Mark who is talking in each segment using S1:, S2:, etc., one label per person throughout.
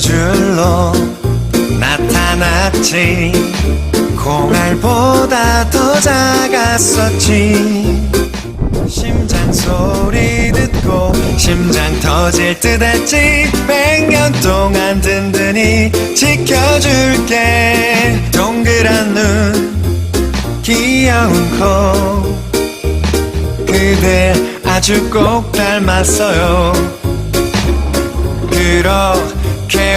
S1: 줄로 나타났지. 콩알보다 더 작았었지. 심장 소리 듣고 심장 터질 듯 했지. 백년 동안 든든히 지켜줄게. 동그란 눈 귀여운 코. 그댈 아주 꼭 닮았어요. 그렇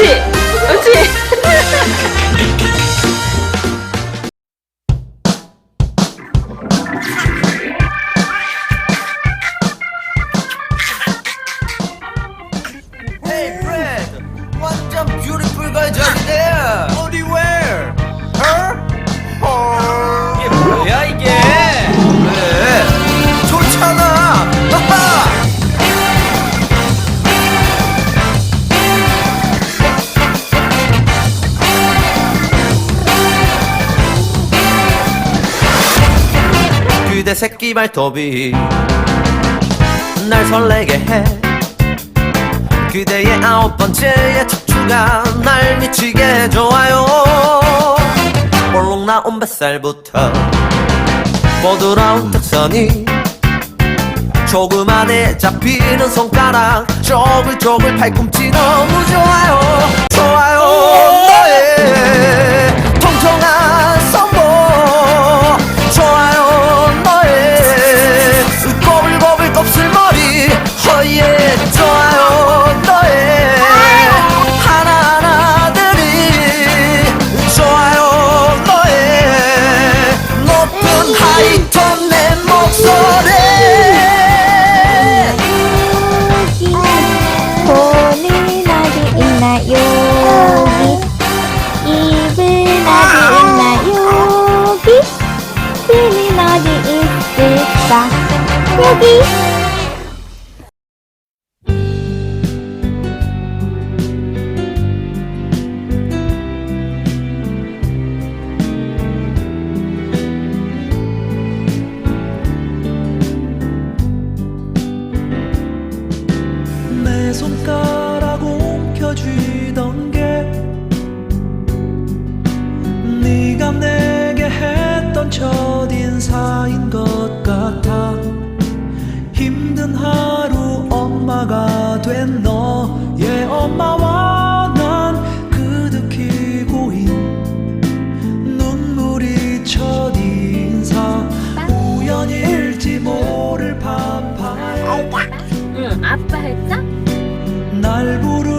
S2: shit! 그대 새끼 발톱이 날 설레게 해. 그대의 아홉 번째의 척추가 날 미치게 해줘요. 볼록 나온 뱃살부터 부드러운 턱선이 조그만해 잡히는 손가락 쪼글쪼글 팔꿈치 너무 좋아요. 좋아요. 너의 통통한 하이톤 내 목소리
S3: 여기 손은 어디 있나 여기 입은 어디 있나 여기 귀는 어디 있을까 여기
S4: 아빠
S5: 했자? 날 부르